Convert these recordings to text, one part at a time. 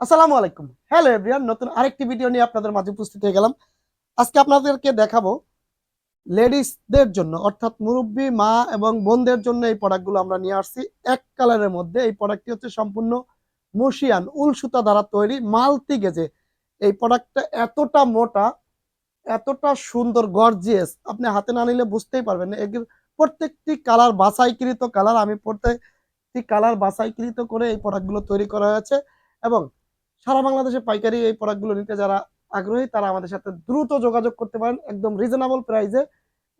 আসসালামু আলাইকুম। Hello everyone নতুন আরেকটি ভিডিও নিয়ে আপনাদের মাঝে উপস্থিত হয়ে গেলাম। আজকে আপনাদেরকে দেখাবো লেডিসদের জন্য, অর্থাৎ মুরব্বী, মা এবং বোনদের জন্য এই প্রোডাক্টগুলো আমরা নিয়ে আসছি। এক কালারের মধ্যে এই প্রোডাক্টটি হচ্ছে সম্পূর্ণ মশিয়ান, উল সুতা দ্বারা তৈরি, মালতি গেজে। এই প্রোডাক্টটা এতটা মোটা, এতটা সুন্দর গর্জিয়াস আপনি হাতে না নিলে বুঝতেই পারবেন না। এগুলো প্রত্যেকটি কালার বাছাইকৃত কালার আমি প্রত্যেকটি কালার বাছাইকৃত করে এই প্রোডাক্টগুলো তৈরি করা হয়েছে। এবং সারা বাংলাদেশে পাইকারি এই প্রোডাক্টগুলো নিতে যারা আগ্রহী, তারা আমাদের সাথে দ্রুত যোগাযোগ করতে পারেন। একদম রিজনেবল প্রাইসে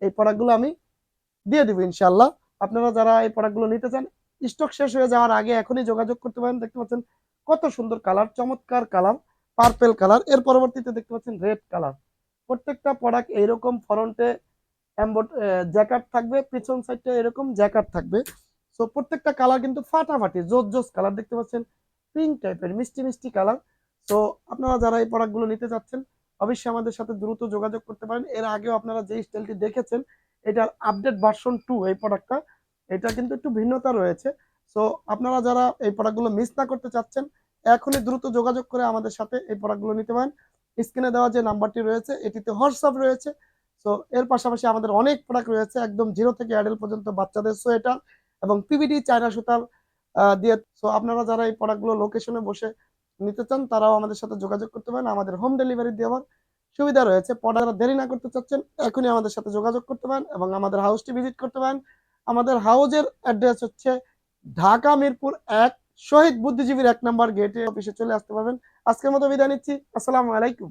এই প্রোডাক্টগুলো আমি দিয়ে দিব ইনশাল্লাহ আপনারা যারা এই প্রোডাক্টগুলো নিতে চান স্টক শেষ হয়ে যাওয়ার আগে এখনই যোগাযোগ করতে পারেন। দেখতে পাচ্ছেন কত সুন্দর কালার চমৎকার কালার পার্পেল কালারের পরবর্তীতে দেখতে পাচ্ছেন রেড কালার প্রত্যেকটা প্রোডাক্ট এইরকম ফ্রন্টে জ্যাকার্ড থাকবে, পিছন সাইডটা এরকম জ্যাকার্ড থাকবে। সো প্রত্যেকটা কালার কিন্তু ফাটাফাটি জোস জোস কালার দেখতে পাচ্ছেন পিঙ্ক টাইপের, মিষ্টি মিষ্টি কালার। তো আপনারা যারা এই প্রোডাক্টগুলো নিতে চাচ্ছেন, অবশ্যই আমাদের সাথে দ্রুত যোগাযোগ করতে পারেন। এর আগেও আপনারা যে স্টাইলটি দেখেছেন, এটার আপডেট ভার্সন টু এই প্রোডাক্টটা এটা কিন্তু একটু ভিন্নতা রয়েছে। সো আপনারা যারা এই প্রোডাক্টগুলো মিস না করতে চাচ্ছেন, এখনই দ্রুত যোগাযোগ করে আমাদের সাথে এই প্রোডাক্টগুলো নিতে পারেন। স্ক্রিনে দেওয়া যে নাম্বারটি রয়েছে, এটিতে হোয়াটসঅ্যাপ রয়েছে। সো এর পাশাপাশি আমাদের অনেক প্রোডাক্ট রয়েছে, একদম জিরো থেকে অ্যাডেল পর্যন্ত বাচ্চাদের সোয়েটার এবং পিভিডি চায়না সুতার দিয়ে সো আপনারা যারা এই প্রোডাক্টগুলো লোকেশনে বসে নিতে চান, তারাও আমাদের সাথে যোগাযোগ করতে পারেন। আমাদের হোম ডেলিভারি দেওয়ার সুবিধা রয়েছে। প্রোডাক্ট দেরি না করতে চাচ্ছেন, এখনই আমাদের সাথে যোগাযোগ করতে পারেন এবং আমাদের হাউসটি ভিজিট করতে পারেন। আমাদের হাউজের অ্যাড্রেস হচ্ছে ঢাকা মিরপুর এক, শহীদ বুদ্ধিজীবীর এক নম্বর গেটে অফিসে চলে আসতে পারবেন। আজকের মতো বিদায় নিচ্ছি। আসসালামু আলাইকুম।